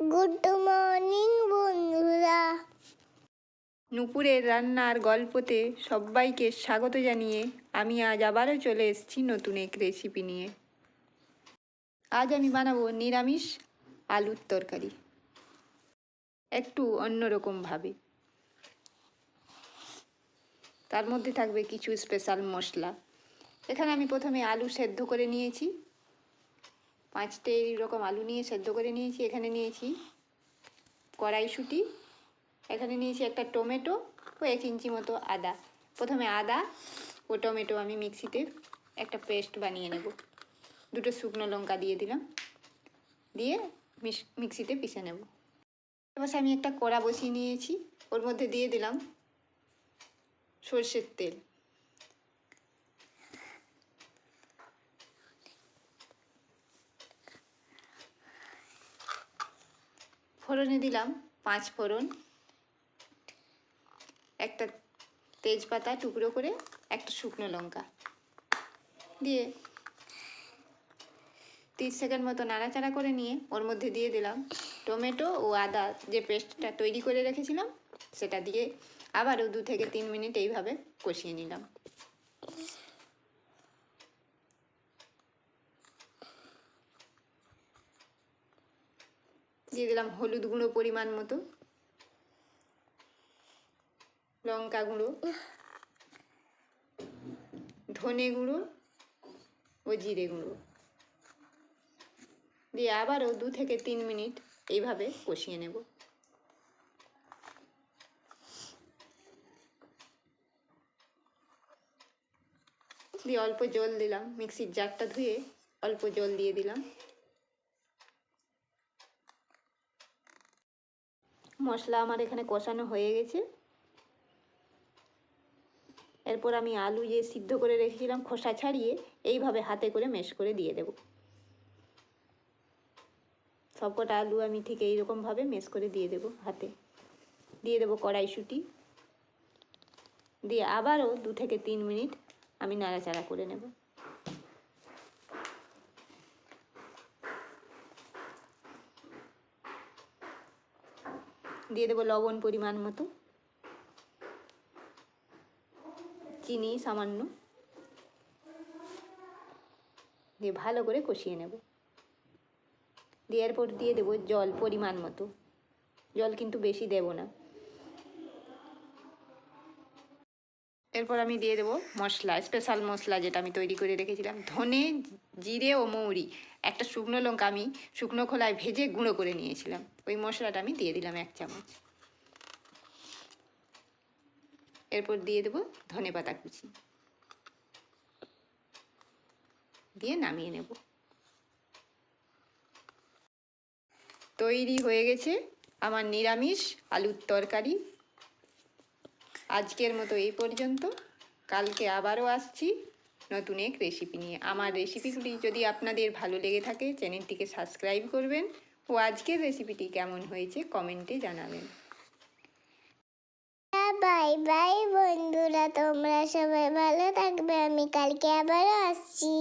Good morning বন্ধুরা। নুপুরের রান্নার গল্পতে সবাইকে স্বাগত জানিয়ে আমি আজ আবারও চলে এসেছি নতুন এক রেসিপি নিয়ে। আজ আমি বানাবো নিরামিষ আলুর তরকারি। একটু অন্যরকমভাবে। তার মধ্যে থাকবে কিছু স্পেশাল মশলা। এখানে আমি প্রথমে আলু সেদ্ধ করে নিয়েছি। পাঁচটা এইরকম আলু নিয়ে সেদ্ধ করে নিয়েছি, এখানে নিয়েছি কড়াইশুঁটি, এখানে নিয়েছি একটা টমেটো ও এক ইঞ্চি মতো আদা। প্রথমে আদা ও টমেটো আমি মিক্সিতে একটা পেস্ট বানিয়ে নেব। দুটো শুকনো লঙ্কা দিয়ে দিলাম, দিয়ে মিক্সিতে পিষে নেব। এবার আমি একটা কড়া বসিয়ে নিয়েছি, ওর মধ্যে দিয়ে দিলাম সর্ষের তেল। ফোড়নে দিলাম, পাঁচ ফোড়ন, একটা তেজপাতা টুকরো করে একটা শুকনো লঙ্কা দিয়ে তিরিশ সেকেন্ড মতো নাড়াচাড়া করে নিয়ে ওর মধ্যে দিয়ে দিলাম টমেটো ও আদা যে পেস্টটা তৈরি করে রেখেছিলাম, সেটা দিয়ে আবারও দু থেকে তিন মিনিট এইভাবে কষিয়ে নিলাম। দিয়ে দিলাম হলুদ গুঁড়ো পরিমাণ মতো। লঙ্কা গুঁড়ো। ধনে গুঁড়ো ও জিরে গুঁড়ো। দিয়ে আবারও দু থেকে তিন মিনিট এইভাবে কষিয়ে নেব। দিয়ে অল্প জল দিলাম, মিক্সির জারটা ধুয়ে অল্প জল দিয়ে দিলাম। মশলা আমার এখানে কষানো হয়ে গেছে। এরপর আমি আলু যে সিদ্ধ করে রেখেছিলাম খোসা ছাড়িয়ে এইভাবে হাতে করে মেশ করে দিয়ে দেব। সবকটা আলু আমি ঠিক এইরকমভাবে মেশ করে দিয়ে দেব হাতে। দিয়ে দেবো কড়াইশুঁটি। দিয়ে আবারও দু থেকে তিন মিনিট আমি নাড়াচাড়া করে নেব। দিয়ে দেবো লবণ পরিমাণ মতো। চিনি সামান্য। দিয়ে ভালো করে কষিয়ে নেব। দেওয়ার পর দিয়ে দেবো জল পরিমাণ মতো। জল কিন্তু বেশি দেব না। এরপর আমি দিয়ে দেবো মশলা স্পেশাল মশলা যেটা আমি তৈরি করে রেখেছিলাম। ধনে, জিরে ও মৌরি। একটা শুকনো লঙ্কা আমি শুকনো খোলায় ভেজে গুঁড়ো করে নিয়েছিলাম। ওই মশলাটা আমি দিয়ে দিলাম এক চামচ। এরপর দিয়ে দেবো ধনে পাতা কুচি। দিয়ে নামিয়ে নেব। তৈরি হয়ে গেছে আমার নিরামিষ আলুর তরকারি। আজকের মতো এই পর্যন্ত। কালকে আবারও আসছি নতুন এক রেসিপি নিয়ে। আমার রেসিপিগুলি যদি আপনাদের ভালো লেগে থাকে চ্যানেলটিকে সাবস্ক্রাইব করবেন ও আজকের রেসিপিটি কেমন হয়েছে কমেন্টে জানাবেন। বাই বাই বন্ধুরা। তোমরা সবাই ভালো থাকবে। আমি কালকে আবারও আসছি।